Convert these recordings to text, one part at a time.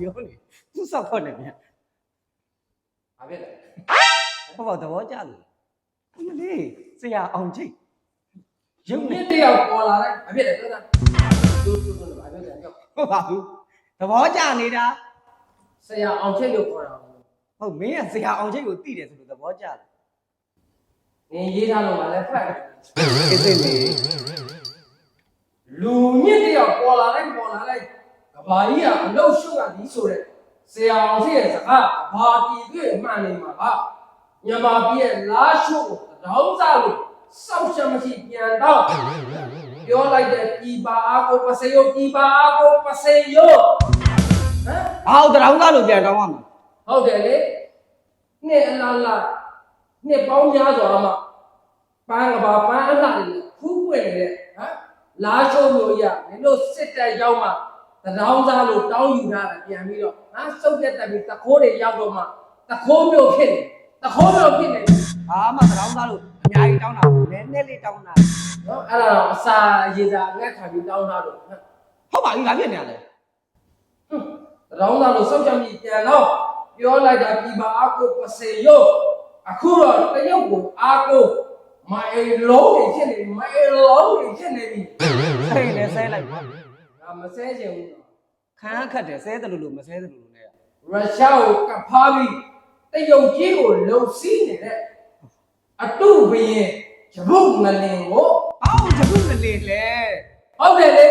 ပြောနေသူစောက်ခွက်နေမြန်ဘာဖြစ်လဲဟောပါသဘောကျလို့မလေးဆရာအောင်ချိတ်ရုပ်မြနဲ့စ်တယောက်ပေါ်လာလိုက်ဘာဖြစ်လဲပြောတာတူတူတူဘာဖြစ်လဲပြောဟုတ်ပါဘူးသဘောကျနေတာဆရာအောင်ချိတ်လို့ခေါ်တာဟုတ်မင်းကဆရာအောင်ချိတ်ကိုသိတယ်ဆိုလို့သဘောကျတယ်နင်ရေးထားလို့မလဲဖတ်အေးစိတ်လေးလူမြင့်တယောက်ပေါ်လာလိုက်ပေါ်လာလိုက် ကဘာကြီးကအလုတ်ရှုပ်ကဒီဆိုတဲ့ဆရာအောင်စီရဲ့စကားဘာတီတွေ့မှန်နေမှာပါမြန်မာပြည်ရဲ့လားရှုပ်ကိုတောင်းစားလို့စောက်ရှမရှိပြန်တော့ပြောလိုက်တဲ့ပြည်ပါအားကိုပစေယပြည်ပါအားကိုပစေယဟမ်ဘာလို့တောင်းသားလို့ပြန်တောင်းရမှာဟုတ်တယ်လေနှစ်အလားလားနှစ်ပေါင်းများစွာမှပန်းကဘာပန်းအလားတွေခူးပွင့်နေတဲ့ဟမ်လားရှုံးလို့ရမင်းတို့စစ်တပ်ရောက်မှ တရောင်းစားလို့တောင်းယူထားတာပြန်ပြီးတော့ဟာစုပ်ပြတ်တက်ပြီးတခိုးတွေရောက်တော့မှတခိုးမျိုးဖြစ်နေတခိုးမျိုးဖြစ်နေဘာမှတောင်းသားလို့အများကြီးတောင်းတာဘူးနည်းနည်းလေးတောင်းတာနော်အဲ့ဒါတော့အစာရေစာငက်ခံပြီးတောင်းထားလို့ဟမ်ဟုတ်ပါပြီဘာဖြစ်နေရလဲတရောင်းစားလို့စောက်ချမိပြန်တော့ပြောလိုက်တာပြည်ပါအားကိုပစေယောအခုတော့တရုတ်ကိုအားကိုမိုင်လုံးနေဖြစ်နေပြီမိုင်လုံးနေဖြစ်နေပြီဆဲလဲဆဲလိုက် ပါငါမဆဲချင်ဘူးနော်ခန်းခတ်တယ်ဆဲတယ်လို့လို့မဆဲတယ်လို့လို့နဲ့ရုရှားကိုကပ်ဖားပြီးတရုတ်ကြီးကိုလုံစီးနေတဲ့အတုဘရင်ဂျပုတ်ငလင်ကိုအော်ဂျပုမလေးလေဟုတ်တယ်လေ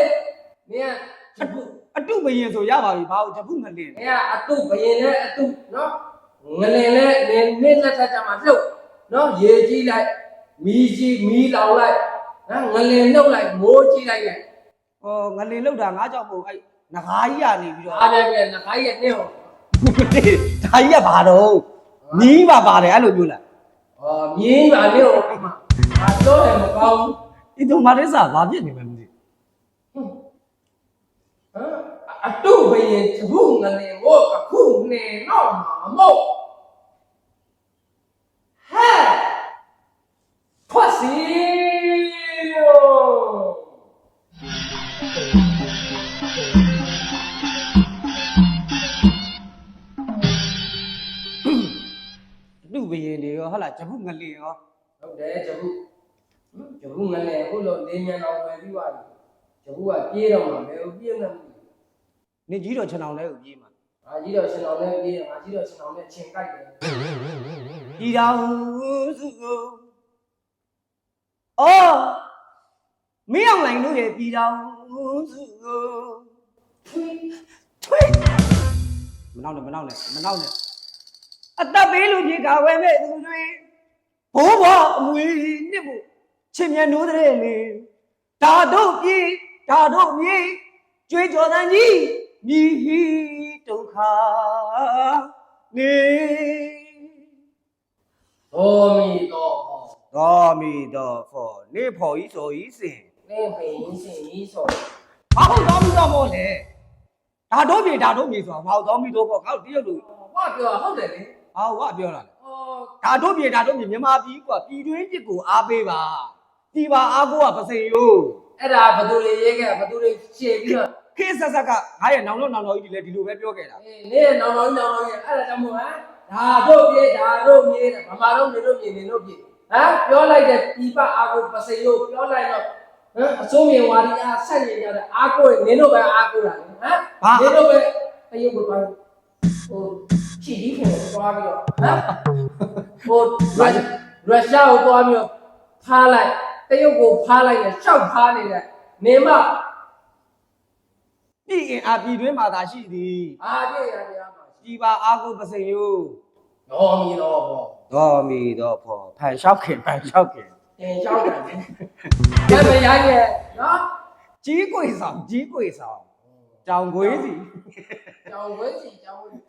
မင်းကဂျပုတ်အတုဘယင်ဆိုရပါပြီဘာလို့ဂျပုမလေးမင်းကအတုဘရင်နဲ့အတုနော်ငလင်နဲ့နင်းနင်းလက်ထက်ကြမှာလှုပ်နော်ရေကြီးလိုက်မီးကြီးမီးလောင်လိုက်နော်ငလင်နှုတ်လိုက်မိုးကြီးလိုက်နဲ့ ဟောငလင်လောက်တာငါကြောက်မို့အဲ့ငကားကြီးရနေပြီးတော့အားပြန်ပြန်ငါးရဲ့နှင်းဟောဒါကြီးကဘာတော့နီးပါပါတယ်အဲ့လိုမျိုးလားအော်မြင်းပါနှင်းဟောမှာငါပြောတယ်မကောင်းဘူးဒီတော့မရစ္စာဘာဖြစ်နေမှမသိဟမ်အတုဘရင်တပုငလင်ကိုအခုနေတော့မှာမို့ဟဲ့ဖွက်စီ အတုဘယင်တွေရောဟုတ်လားဂျပုငလင်ရောဟုတ်တယ်ဂျပုဟမ်ဂျပုငလင်အခုလို့လေးမြန်အောင်ပဲပြီးသွားပြီဂျပုကပြေးတော့မှာဘယ်လိုပြေးမလဲမသိဘူးနေကြီးတော့ခြံအောင်လဲကိုပြေးမှာငါကြီးတော့ရှင်တော်နဲ့ပြေးတယ်ငါကြီးတော့ရှင်တော်နဲ့ချင်းကြိုက်တယ်ဒီတော်စုကိုအော်မင်းအောင်လိုင်းတို့ရဲ့ပြည်တော်စုကိုထွေးမနောက်နဲ့မနောက်နဲ့မနောက်နဲ့ အသက်ပေးလို့ပြေကဝဲမဲ့သူတွေဘိုးဘအမွေနှစ်ဖို့ချင်မြတ်နိုးတဲ့လေဒါတို့ပြေဒါတို့မြေကြွေးကြော်တန်ကြီးမြည်ဟီဒုက္ခနေတော်မီတော့ဟောတော်မီတော်ဖော်နေဖော်ဤဆိုဤစင်နေဖိန်စင်ကြီးဆိုဘာဟုတ်တော်မီတော်ဖော်လဲဒါတို့ပြေဒါတို့ပြေဆိုတာဘာဟုတ်တော်မီတော်ဖော်ကောက်တရုတ်လူဘာပြောဟုတ်တယ်လေ ဟာဟောပြောလာတယ်အော်ဒါတို့ပြေဒါတို့ပြေမြန်မာပြည်ကွာပြည်တွင်းပြည်ကိုအားပေးပါဒီပါအားကိုကပစိန်ယိုအဲ့ဒါဘသူတွေရေးခဲ့ဘသူတွေရှေ့ပြီးတော့ခေတ်ဆက်ဆက်ကငါရဲ့နောင်တော့နောင်တော်ကြီးတွေလည်းဒီလိုပဲပြောခဲ့တာအေးနေနောင်တော်ကြီးနောင်တော်ကြီးအဲ့ဒါကြောင့်မို့ဟမ်ဒါတို့ပြေဒါတို့မြေးတယ်ဗမာတို့နေတို့မြေနေတို့ပြေဟမ်ပြောလိုက်တဲ့ပြပအာကိုပစိယိုပြောလိုက်တော့ဟမ်အစိုးမြေဝါဒီအားဆက်ရကြတဲ့အာကိုနေတို့ပဲအာကိုတာလေဟမ်နေတို့ပဲတရုတ်ကိုပိုင်းဟို ချီကြီးခင်သွားပြီးတော့ဟမ်ဟိုရုရှားကိုသွားပြီးတော့ဖားလိုက်တရုတ်ကိုဖားလိုက်နဲ့ရှောက်ဖားနေတဲ့နေမပြည်အင်အားပြည်တွင်းမှာသာရှိသည်အားပြည့်ရတရားပါဒီပါအားကိုပစိန်ယိုတော်မီတော့ပေါ့တော်မီတော်ဖော်ဖန်လျှောက်ခင်ဖန်လျှောက်ခင်တင်လျှောက်တယ်ကျမရိုင်းရဲ့နော်ကြီးကွေဆောင်ကြီးကွေဆောင်ကြောင်ခွေးစီကျောင်းဝဲစီကျောင်းဝဲ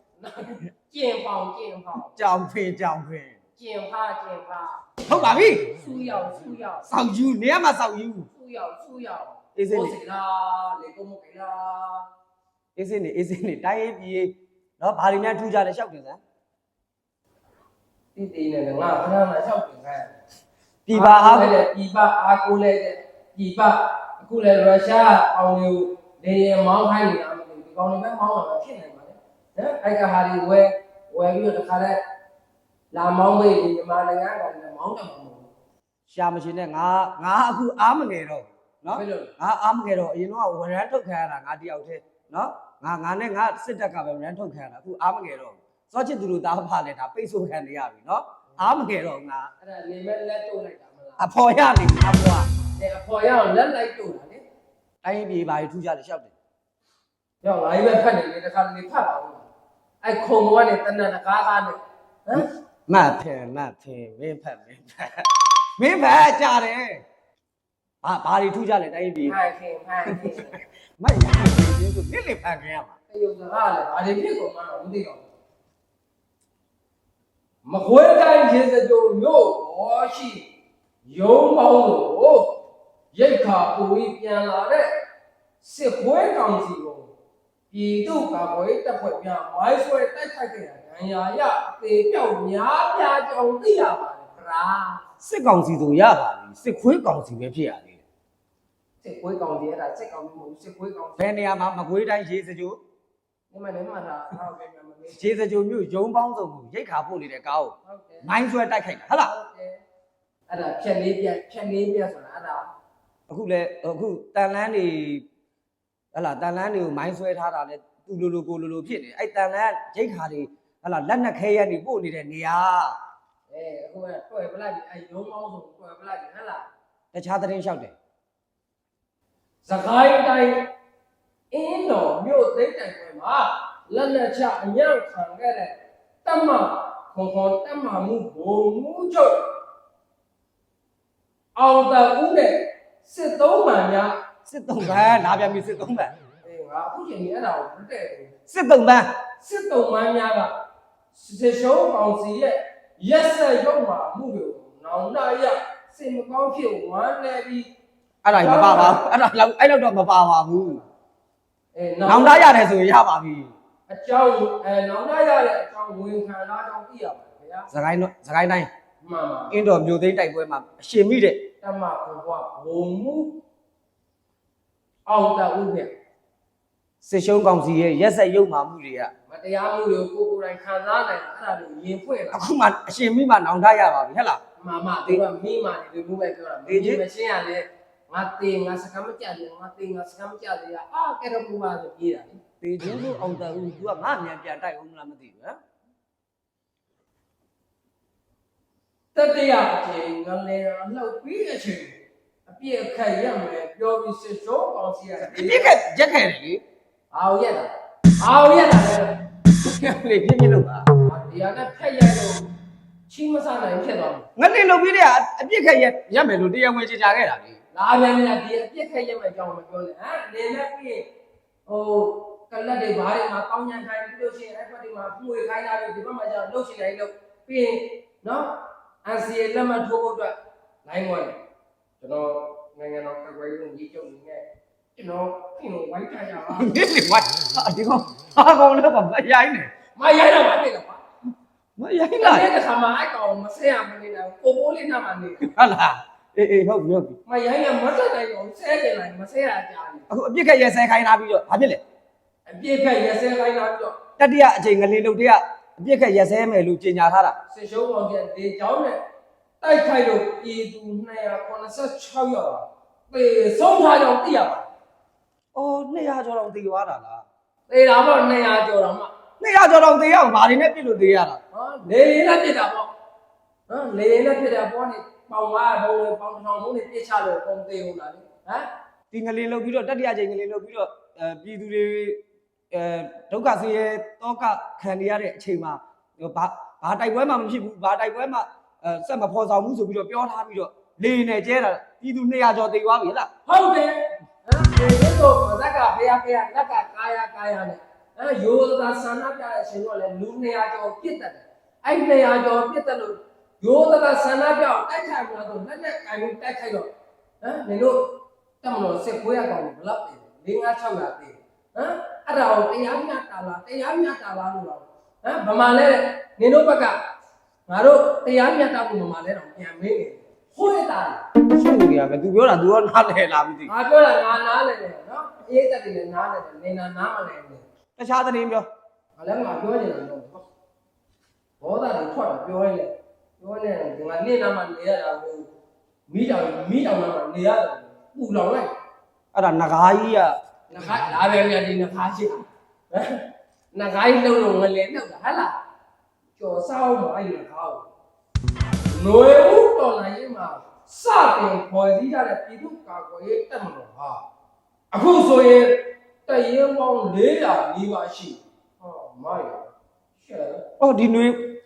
ကျင်ပေါင်ကျင်ပေါင်ကြောင်ဖင်ကြောင်ဖင်ကျင်ဖာကျင်ဖာဟုတ်ပါပြီဆူရောက်ဆူရောက်စောက်ယူနေရာမှာစောက်ယူဆူရောက်ဆူရောက်အေးစိနေစီလားလေကုမကေလားအေးစင်းနေအေးစင်းနေတိုင်းရေးပြေးနော်ဘာတွေများထူးကြလဲရှောက်တင်စမ်းတိတိနဲ့ငါခဏမှလျှောက်တင်ခိုင်းပြပါအားလေပြပအားကိုလဲတဲ့ပြပအခုလဲရုရှားအောင်လို့လေရင်မောင်းခိုင်းနေတာမသိဘူးဒီကောင်တွေပဲမောင်းလာမှဖြစ်နိုင်ပါလေ နော်အဲ့ကဟာဒီဝဲဝဲပြီးတော့တခါလဲလာမောင်းမေးဒီမြန်မာနိုင်ငံကလည်းမောင်းတယ်မဟုတ်ဘူးရှာမရှင်နဲ့ငါငါအခုအားမငယ်တော့ဘူးနော်ဘယ်လိုလဲငါအားမငယ်တော့အရင်တော့ဝရမ်းထုတ်ခံရတာငါတယောက်တည်းနော်ငါငါနဲ့ငါစစ်တပ်ကပဲဝရမ်းထုတ်ခံရတာအခုအားမငယ်တော့ဘူးစောချစ်သူတို့တားဖားလဲဒါပိတ်ဆို့ခံနေရပြီနော်အားမငယ်တော့ဘူးငါအဲ့ဒါနေမဲ့လက်တို့လိုက်တာမလားအဖော်ရနေပြီအဖွာအဲအဖော်ရအောင်လက်လိုက်တို့တာလေတိုင်းပြည်ပါထူးကြတယ်ရှောက်တယ်ကြောက်ငါကြီးပဲဖတ်နေလေတခါလေဖတ်ပါဦး အဲ့ခုံဘောကနေတဏ္ဍတကားကားနဲ့ဟမ်မတ်ဖင်မတ်ဖင်မင်းဖက်မင်းဖက်မင်းဖက်ကြတယ်ဘာဘာတွေထူးကြလဲတိုင်းပြည်ဖိုင်ခင်ဖိုင်ခင်မတ်ရရင်ဆိုနစ်လေဖက်ခင်ရမှာတယုတ်စကားလည်းဘာတွေဖြစ်ကုန်မှတော့မသိတော့မခွေးတိုင်းရေစကြိုမြို့တော်ရှိရုံးပေါင်းလို့ရိတ်ခါပူပြီးပြန်လာတဲ့စစ်ခွေးကောင်စီကို ပြည်သူ့ကာကွယ်တပ်ဖွဲ့များမိုင်းဆွဲတိုက်ခိုက်ခဲ့တာဒဏ်ရာရအသေးပြောက်များပြားကြောင်သိရပါတယ်ခရာစစ်ကောင်စီဆိုရပါပြီစစ်ခွေးကောင်စီပဲဖြစ်ရသေးတယ်စစ်ခွေးကောင်စီအဲ့ဒါစစ်ကောင်စီမဟုတ်ဘူးစစ်ခွေးကောင်စီဘယ်နေရာမှာမကွေးတိုင်းရေစကြိုဒီမှာလည်းမှတ်တာဟုတ်ကဲ့မြန်မမေးရေစကြိုမြို့ရုံးပေါင်းစုံကိုရိတ်ခါပို့နေတဲ့ကားကိုဟုတ်တယ်မိုင်းဆွဲတိုက်ခိုက်တာဟုတ်လားဟုတ်တယ်အဲ့ဒါဖြက်လေးပြက်ဖြက်လေးပြက်ဆိုတာအဲ့ဒါအခုလဲအခုတန်လန်းနေ ဟလာတန်လန်းတွေကိုမိုင်းဆွဲထားတာလဲသူလိုလိုကိုလိုလိုဖြစ်နေအဲ့တန်လန်းရိတ်ခါတွေဟလာလက်နက်ခဲရနေပို့နေတဲ့နေရာအဲအခုကတွေ့ပလိုက်ပြီအဲရုံးမောင်းဆိုတွေ့ပလိုက်ပြီဟဟလားတခြားသတင်းလျှောက်တယ်စကိုင်းတိုင်းအင်းတော်မြို့သိမ်းတိုင်ပွဲမှာလက်လက်ချအညံ့ခံခဲ့တဲ့တမခွန်ခွန်တမမှုဘုံမှုချုပ်အောင်တဦးနဲ့စစ်သုံးမှန်များ စစ်တုံးပန်းလာပြန်ပြီစစ်တုံးပန်းအေးငါအခုချိန်ကြီးအဲ့ဒါကိုမတည့်ဘူးစစ်တုံးပန်းစစ်တုံးမှန်းများကစစ်ရှုံးကောင်စီရဲ့ရက်ဆက်ရုံမှာမှုတွေကိုနောင်နာရစိတ်မကောင်းဖြစ်ဝမ်းနေပြီးအဲ့ဒါကြီးမပါပါဘူးအဲ့ဒါလောက်အဲ့လောက်တော့မပါပါဘူးအဲနောင်တရတယ်ဆိုရင်ရပါပြီအကြောင်းအဲနောင်နာရတဲ့အကြောင်းဝင်ခံလာတော့သိရပါတယ်ခင်ဗျာစကိုင်းတော့စကိုင်းတိုင်းမှန်ပါအင်းတော်မြို့သိမ်းတိုက်ပွဲမှာအရှင်မိတဲ့တမကွန်ကွာဘုံမှု အောင်တဦးနဲ့စစ်ရှုံးကောင်စီရဲ့ရက်ဆက်ရုံမှမှုတွေကမတရားမှုတွေကိုကိုယ်ကိုယ်တိုင်ခံစားနိုင်တာအဲ့ဒါတွေရင်ဖွင့်လာအခုမှအရှင်မိမှနောင်တရပါပြီဟဲ့လားမာမသူကမိမာနေလူမျိုးပဲပြောတာမင်းမရှင်းရလေငါတေငါစကမ်းမကြတယ်ငါတေငါစကမ်းမကြတယ်အာကဲတော့ဘူးပါဆိုပြေးတာလေပေချင်းလို့အောင်တဦး तू ကငါမြန်ပြန်တိုက်အောင်မလားမသိဘူးဟမ်တတရအချိန်ငလေလှုပ်ပြီးအချိန် အပြည့်အခက်ရမယ်ပြောပြီးစစ်ရှုံးကောင်စီရတယ်ပြစ်ခက်ရက်ခဲ့တယ်လေအောင်ရက်တာအောင်ရက်တာလေလေပြစ်ပြစ်လို့ပါဒီဟာကဖက်ရိုက်တော့ချီးမဆနိုင်ဖြစ်သွားတယ်ငါတင်လုပ်ပြီးတဲ့အပြစ်ခက်ရက်ရက်မယ်လို့တရားဝင်ကြေချာခဲ့တာလေလာပြန်ပြန်ဒီအပြစ်ခက်ရက်မယ်အကြောင်းမပြောနဲ့ဟမ်နေနဲ့ပြီးဟိုကလတ်တွေဘာတွေမှာကောင်းညံခိုင်းပြီးလို့ရှိရင်အဲ့ဘက်တွေမှာပွေခိုင်းတာတွေဒီဘက်မှာကျတော့လှုပ်ရှင်တိုင်းလှုပ်ပြီးရင်နော်အန်စီလက်မှတ်ထိုးဖို့အတွက်လိုင်းဝင်ကျွန်တော် နိုင်ငံတော်ကကွယ်ရုံးကြီးချုပ်နေနဲ့ကျွန်တော်ခင်ကိုဝိုင်းကြရပါဒီလေဝါဒီကောင်ဟာကောင်လည်းပါမရိုင်းနဲ့မရိုင်းတော့မသိတော့ပါမရိုင်းလားတဲ့ခါမှာအကောင်မဆဲရမနေတော့ကိုပိုးလေးနားမှာနေဟုတ်လားအေးအေးဟုတ်ပြီဟုတ်ပြီမရိုင်းရမတ်တိုင်းတော့ဆဲတယ်လားမဆဲရကြဘူးအခုအပြစ်ကရဆဲခိုင်းလာပြီးတော့ဘာဖြစ်လဲအပြစ်ကရဆဲခိုင်းလာပြီးတော့တတိယအချိန်ငလင်းလုပ်တဲ့အပြစ်ကရဆဲမယ်လို့ကြေညာထားတာစစ်ရှုံးပေါ်ကဒီကြောင်းနဲ့ တိုက်ခိုက်လို့ပြည်သူ286ယောက်ပါပေဆုံးထားကြောင်းသိရပါအော်200ကျော်တော့တည်သွားတာလားသေတာပေါ့200ကျော်တော့မှ200ကျော်တော့တည်ရအောင်ဘာတွေနဲ့ပြစ်လို့တည်ရတာဟောလေရင်နဲ့ပြစ်တာပေါ့ဟမ်လေရင်နဲ့ပြစ်တာပေါ့နေပေါင်၅ဘုံလေးပေါင်တစ်ထောင်လုံးနေပြစ်ချလို့ပုံသေးဟုတ်လားလေဟမ်ဒီငလင်လုတ်ပြီးတော့တတိယချိန်ငလင်လုတ်ပြီးတော့အဲပြည်သူတွေအဲဒုက္ခဆင်းရဲတောကခံနေရတဲ့အချိန်မှာဘာဘာတိုက်ပွဲမှမဖြစ်ဘူးဘာတိုက်ပွဲမှအဲ ဆက်မဖော်ဆောင်ဘူးဆိုပြီးတော့ပြောထားပြီးတော့လေနေကျဲတာပြည်သူ200ကျော်တည်သွားပြီဟလားဟုတ်တယ်ဟမ်ဒီလိုတော့ဇက်ကဖေးဖေးလက်ကကာယကာယနဲ့အဲယောသာဆန္ဒပြတဲ့အချိန်တော့လေလူ200ကျော်ပြစ်တတ်တယ်အဲ့200ကျော်ပြစ်တတ်လို့ယောသာဆန္ဒပြအောင်တိုက်ခိုက်မှာတော့လက်နဲ့ကင်ပြီးတိုက်ခိုက်တော့ဟမ်နေလို့တမလို့စစ်ခွေးရကောင်ဘလောက်တယ်၄၅6ရာသေးဟမ်အဲ့ဒါကိုတရားမျှတာလားတရားမျှတာလားလို့တော့ဟမ်ဗမာလဲနေတို့ဘက်က ငါတို့တရားမျှတာကိုဗမာလဲတော့ပြန်မေးနေဟိုးရတာရှုပ်နေရမယ် तू ပြောတာ तू ရောနားလည်လားမသိငါပြောတာငါနားလည်တယ်နော်အေးတက်တယ်လည်းနားတယ်နေနာနားမလဲဘူးတခြားသတင်းပြော။အလည်းငါပြောနေတာတော့ဘောသားတွေထွက်တော့ပြောရင်လေပြောနေတယ်ဒီမှာနေနာမှနေရတာကိုမိတောင်မိတောင်နာမှနေရတယ်ပူလောင်လိုက်အဲ့ဒါငကားကြီးကနခါလာပဲမြတ်ဒီနခါရှိဟမ်နခါကြီးလုံးလုံးငလဲနှုတ်တာဟဟလား ကျော်စောင်းတော့အဲ့ဒီကဟာကိုနွေဦးတော်လိုင်းရင်မှာစတင်ပေါ်စည်းရတဲ့ပြည်သူကာကွယ်ရေးတပ်မတော်ဟာအခုဆိုရင်တရင်ပေါင်း400နီးပါးရှိဟောမိုက်ရှယ်အော်ဒီနွေ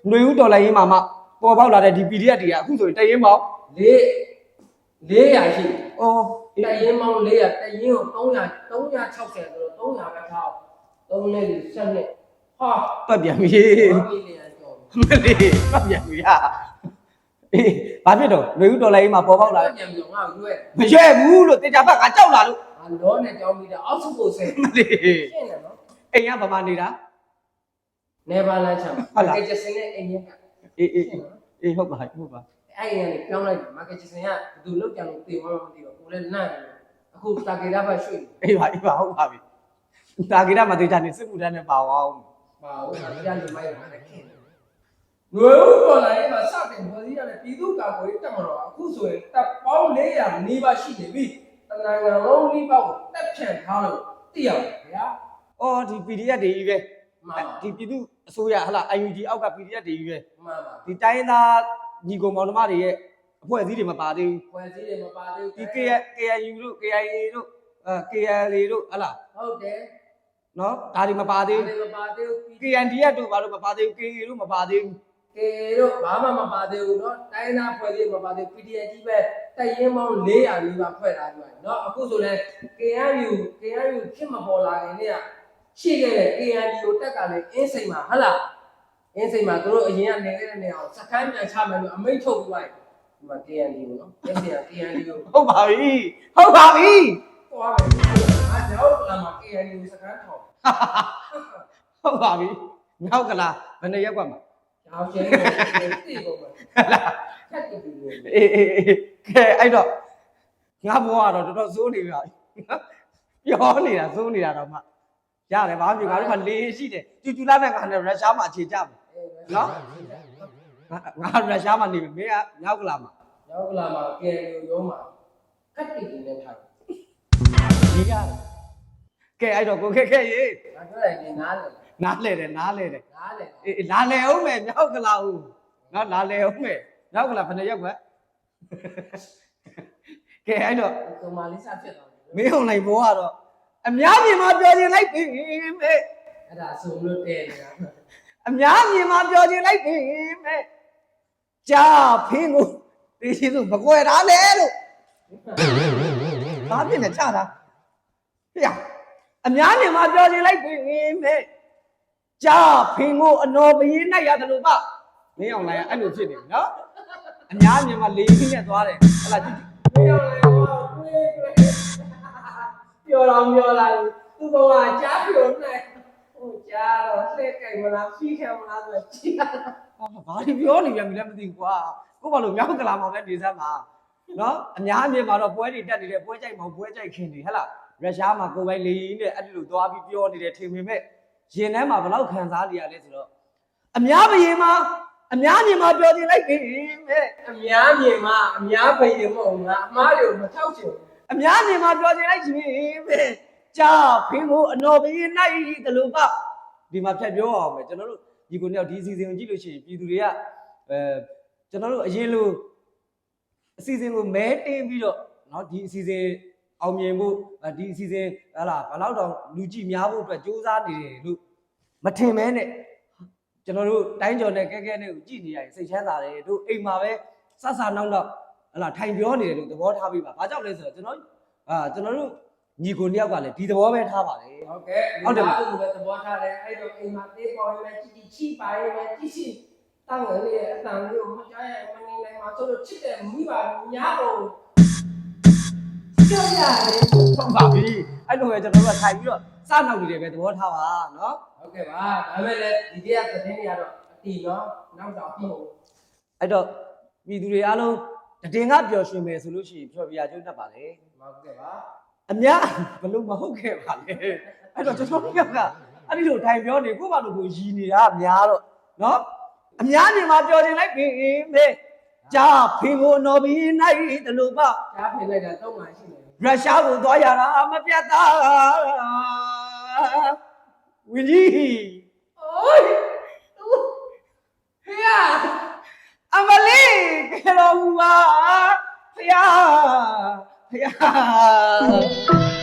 နွေဦးတော်လိုင်းရင်မှာမှပေါ်ပေါက်လာတဲ့ဒီ PDF တွေကအခုဆိုရင်တရင်ပေါင်း4 400ရှိအော်တရင်ပေါင်း400တရင်ကို300 360ဆိုတော့300ပဲထားအောင်3နဲ့7နဲ့ဟာပတ်ပြန်ပြီ မီလီယံကျော်မလေးပတ်ပြန်ပြီဟာအေးဘာဖြစ်တော့ຫນွေဦးတော်လိုင်းရေးမှာပေါ်ပေါက်လာလာတဲ့ပြန်ပြောငါ့ကိုရွက်မရွဲ့ဘူးလို့တေချာဘက်ကကြောက်လာလို့အလောနဲ့ကြောင်းပြီးတော့အောက်စုကိုဆဲမလေးရှင်းတယ်နော်အိမ်ကဗမာနေတာနေပါလန်းချမ်းဟုတ်လားကက်ဂျစင်နဲ့အင်းကြီးကအေးအေးအေးဟုတ်ပါဟုတ်ပါအဲ့ဒီကနေပြောင်းလိုက်မာကက်ဂျစင်ကဘယ်သူလောက်ကြံလို့တေမမသိတော့ကိုလည်းလန့်တယ်အခုတာဂေတာဘတ်ရွှေ့အေးပါအေးပါဟုတ်ပါပြီတာဂိရမတေချာနေစစ်မှုတန်းနဲ့ပါဝအောင်ပါဦးဒါပြန်နေမိုက်ရတယ်ခင် ငွေဦးပေါ်လာရင်မှာစတင်ပေါ်စည်းရတဲ့ပြည်သူ့ကာကွယ်တက်မတော်အခုဆိုရင်တပ်ပေါင်း400နီးပါးရှိနေပြီတနိုင်ငံလုံးနီးပါးကိုတက်ဖြန့်ထားလို့သိရပါဗျာအော်ဒီ PDF တွေကြီးပဲမှန်ပါဒီပြည်သူအစိုးရဟလာ UNG အောက်က PDF တွေကြီးပဲမှန်ပါဒီတိုင်းရင်းသားညီကောင်မောင်နှမတွေရဲ့အဖွဲ့အစည်းတွေမပါသေးဘူးဖွဲ့စည်းတယ်မပါသေးဒီဘူး K KNU တို့ KIA တို့အဲ KLA တို့ဟလာဟုတ်တယ်နော်ဒါတွေမပါသေးဒါဘူးလည်းမပါသေးဘူး KNDF တို့ဘာလို့မပါသေးဘူး KA တို့မပါသေးဘူး ကေတို့ဘာမှမပါသေးဘူးเนาะတိုင်းသားဖွဲ့စည်းမပါသေး PDF ကြီးပဲတိုက်ရင်ပေါင်း400နီးပါးဖွဲ့ထားကြတယ်เนาะအခုဆိုလဲ KNU KNU ဖြစ်မပေါ်လာခင်เนี่ยရှိခဲ့တဲ့ KNU ကိုတက်ကလည်းအင်းစိန်မှာဟဟလားအင်းစိန်မှာသူတို့အရင်ကနေခဲ့တဲ့နေအောင်စကမ်းပြန်ချမယ်လို့အမိန့်ထုတ်ပြီးလိုက်ဒီမှာ KNU เนาะအင်းစိန်က KNU ဟုတ်ပါပြီဟုတ်ပါပြီ သွားမယ်အားကြောက်လာမှာ KNU စကမ်းထောက် ဟုတ်ပါပြီနောက်ကလာဘယ်နှစ်ရက်กว่ าမှာကျောင်းချင်းကိုသိကုန်မယ်ခက်တူတူလို့အေးအေးအေးကဲအဲ့တော့ငါဘွားကတော့တော်တော်စိုးနေပါပြီပြောနေတာစိုးနေတာတော့မှရတယ်ဘာမှမဖြစ်ငါတို့ကလေးရှိတယ်ကျူကျူလာနဲ့ငါနဲ့ရုရှားမှာအခြေကြမယ်နော်ငါငါရုရှားမှာနေပြီမင်းကနောက်ကလာမှာရောက်ကလာမှာကဲရုံးမှာခက်တူတူနဲ့ထားတယ်ဒီရတယ်ကဲအဲ့တော့ကိုခက်ခက်ရေးငါပြောလိုက်ဒီနားလေ နားလဲတယ်နားလဲတယ်နားလေအေးလာလဲအောင်မယ်နောက်ကလာဦးနော်လာလဲအောင်မယ်နောက်ကလာဘယ်နှစ်ရက်ကွကဲအဲ့တော့ဒီမာလေးစားဖြစ်သွားတယ်မင်းအောင်လိုက်ဘောကတော့အများမြင်မှာပြောခြင်းလိုက်ပြီမေအဲ့ဒါဆိုလို့တဲ့နေတာအများမြင်မှာပြောခြင်းလိုက်ပြီမေကြာဖင်းကိုတေးရှိသူမကွယ်တာလေလို့ဘာဖြစ်နေကြတာဟေ့အများမြင်မှာပြောခြင်းလိုက်ပြီမေ ကြာဖင်းကိုအနော်ပရင်နိုင်ရတယ်လို့ပါမင်းအောင်လိုက်အဲ့လိုဖြစ်နေပြီနော်အများမြင်မှာလေးကြီးနဲ့သွားတယ်ဟလာကြည့်ပြောလိုက်တော့တွေးတွေးပြောတော့ပြောလိုက်သူကကြားပြောနေဟိုကြားတော့လှည့်ကြိုင်မလားဖြီးခံမလားဆိုကြည့်ဟာဘာတွေပြောနေပြန်ပြီလဲမသိဘူးကွာကိုဘာလို့မြောက်ကလာမောင်နဲ့နေစမ်းပါနော်အများအမြင်မှာတော့ပွဲတွေတက်နေတယ်ပွဲကြိုက်မောင်ပွဲကြိုက်ခင်နေဟဟလားရုရှားမှာကိုယ်ပိုင်လေရင်နဲ့အဲ့ဒီလိုသွားပြီးပြောနေတယ်ထင်ပေမဲ့ ရင်ထဲမှာဘယ်လောက်ခံစားနေရလဲဆိုတော့အများဘယင်မှာအများမြင်မှာပြောနေလိုက်ပြီမဲ့ အများမြင်မှာအများဘယင်မဟုတ်ငါအမားတွေကိုမထောက်ချင် အများမြင်မှာပြောနေလိုက်ပြီမဲ့ကြာဖင်းကိုအနော်ဘယင်နိုင်တယ်လို့ကဒီမှာဖြတ်ပြောအောင်မယ်ကျွန်တော်တို့ဒီကိုနှစ်ယောက်ဒီစီစဉ်ကိုကြည့်လို့ရှိရင်ပြည်သူတွေကအဲကျွန်တော်တို့အရင်လိုအစီအစဉ်ကိုမဲတင်းပြီးတော့เนาะဒီအစီအစဉ် အောင်မြင်ဖို့အဲဒီအစီအစဉ်ဟလာဘယ်တော့တော့လူကြည့်များဖို့အတွက်စူးစမ်းနေတယ်လို့မထင်မဲနဲ့ကျွန်တော်တို့တိုင်းကျော်နဲ့ကဲကဲနဲ့ကိုကြည့်နေရရင်စိတ်ချမ်းသာတယ်တို့အိမ်မှာပဲဆဆနောက်တော့ဟလာထိုင်ပြောနေတယ်လို့သဘောထားပြီးပါဘာကြောင့်လဲဆိုတော့ကျွန်တော်အာကျွန်တော်တို့ညီကိုနှစ်ယောက်ကလည်းဒီသဘောပဲထားပါတယ်ဟုတ်ကဲ့ဟုတ်တယ်သူပဲသဘောထားတယ်အဲ့တော့အိမ်မှာသေးပေါ်ရင်လည်းကြည့်ကြည့်ချိပါရင်လည်းကြည့်စီတောင်းရလေအတန်လေးကိုမကြားရမနေနိုင်မှာဆိုလို့ချစ်တယ်မိပါညာတော့ ကြောက်ရတယ်ဟုတ်ပါပြီအဲ့လိုပဲကျွန်တော်တို့ကထိုင်ပြီးတော့စနောက်နေတယ်ပဲသဘောထားပါနော်ဟုတ်ကဲ့ပါဒါပေမဲ့လည်းဒီတရားသတင်းတွေကတော့အတီနော်နောက်တော့မဟုတ်အဲ့တော့ပြည်သူတွေအားလုံးတည်ငါပျော်ရွှင်မယ်ဆိုလို့ရှိရင်ပျော်ပြရကျုံးတတ်ပါလေဘူးဟုတ်ကဲ့ပါအများဘလို့မဟုတ်ခဲ့ပါလေအဲ့တော့ကျွန်တော်တို့ကအဲ့ဒီလိုထိုင်ပြောနေကိုယ့်ဘာလို့ကိုရည်နေတာအများတော့နော်အများနေမှာပြောနေလိုက်ပြီမေ ကြာဖေကိုနော်ပြီးနိုင်တယ်လို့ပါကြားဖိလိုက်တာတော့မှရှိတယ်ရုရှားကိုသွားရတာမပြတ်သားဝီကြီးအိုးဟေးရအမလေးကဲတော်မူပါဖယားဖယား